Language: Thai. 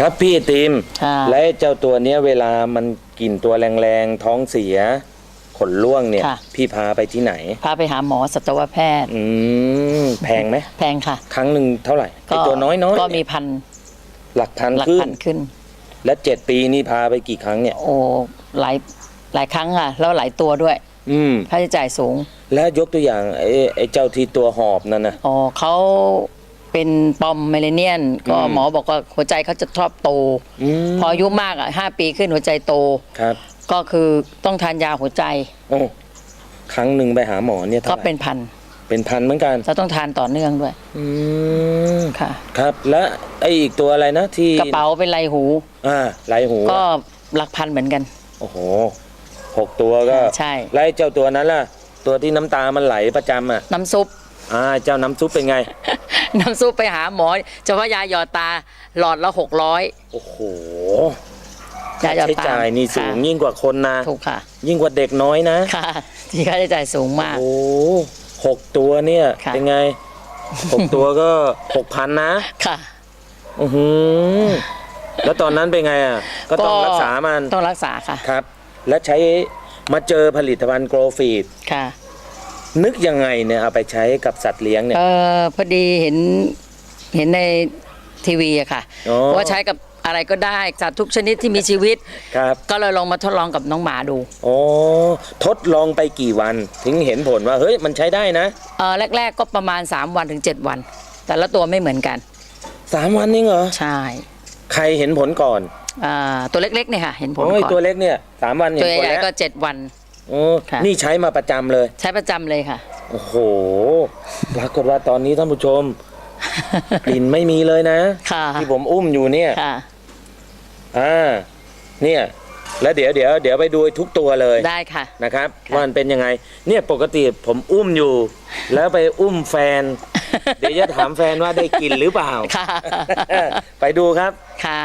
ครับพี่ติมค่ะและไอ้เจ้าตัวเนี้ยเวลามันกลิ่นตัวแรงๆท้องเสีย ขนร่วงเนี่ย ค่ะ พี่พาไปที่ไหน พาไปหาหมอสัตวแพทย์ อืมแพงไหมแพงค่ะครั้งหนึ่งเท่าไหร่ไอตัวน้อยๆก็มีพันหลักพันหลักขึ้นพันขึ้น และเจ็ดปีนี่พาไปกี่ครั้งเนี่ย โอ้หลายหลายครั้งค่ะ แล้วหลายตัวด้วยอืม ค่าใช้จ่ายสูงแล้วยกตัวอย่างไอ้ไอ้เจ้าที่ตัวหอบนั่นนะอ๋อเขา เป็นปอมเมเลเนียน ก็อืมหมอบอกว่าหัวใจเขาจะชอบโตอืมพออายุมากอะห้าปีขึ้นหัวใจโต ครับ ก็คือต้องทานยาหัวใจ โอ้ ครั้งหนึ่งไปหาหมอเนี่ยก็เท่าไหร่เป็นพันเป็นพันเหมือนกันจะต้องทานต่อเนื่องด้วยอืมค่ะ ครับ และไอ้อีกตัวอะไรนะที่กระเป๋าเป็นไรหู อ่าไหลหูก็หลักพันเหมือนกัน โอ้โหหกตัวก็ใช่แล้วไอ้เจ้าตัวนั้นล่ะ ตัวที่น้ำตามันไหลประจำอะ น้ำซุป อ่าเจ้าน้ำซุปเป็นไง น้ำซุปไปหาหมอเฉพาะยาหยอดตาหลอดละหกร้อยโอ้โหยาหยอดใช้ตาจ่ายนี่สูงค่ะยิ่งกว่าคนนะ ถูกค่ะ ยิ่งกว่าเด็กน้อยนะ ค่ะที่ค่าใช้จ่ายสูงมาก โอ้หกตัวเนี่ย ค่ะ เป็นไงหกตัวก็หกพันนะ ค่ะ อือหือ แล้วตอนนั้นเป็นไงอะ ก็ต้องรักษามัน ต้องรักษาค่ะ ครับ และใช้มาเจอผลิตภัณฑ์โกรฟีด ค่ะ นึกยังไงเนี่ยเอาไปใช้กับสัตว์เลี้ยงเนี่ย เออพอดีเห็นเห็นในทีวีอะค่ะอ๋อว่าใช้กับอะไรก็ได้สัตว์ทุกชนิดที่มีชีวิต ครับ ก็เลยลองมาทดลองกับน้องหมาดูโอ้ทดลองไปกี่วันถึงเห็นผลว่าเฮ้ยมันใช้ได้นะเออแรก ๆ ก็ประมาณ 3 วันถึง 7 วัน แต่ละตัวไม่เหมือนกัน สามวันนี่เหรอใช่ใครเห็นผลก่อนอ่าตัวเล็กๆเนี่ยค่ะเห็นผลโอ้ยก่อนตัวเล็กเนี่ยสามวันเห็ตันวผลใหญ่แล้วๆก็ 7 วัน โอ้ค่ะ นี่ใช้มาประจำเลย ใช้ประจำเลยค่ะ โอ้โห ปรากฏว่าตอนนี้ท่านผู้ชม กลิ่นไม่มีเลยนะ ค่ะ ที่ผมอุ้มอยู่เนี่ย ค่ะ อ่า เนี่ย แล้วเดี๋ยวเดี๋ยวเดี๋ยวไปดูทุกตัวเลยได้ค่ะ นะครับค่ะว่ามันเป็นยังไง เนี่ยปกติผมอุ้มอยู่ แล้วไปอุ้มแฟน เดี๋ยวจะถามแฟนว่าได้กินหรือเปล่า ค่ะ ไปดูครับ ค่ะ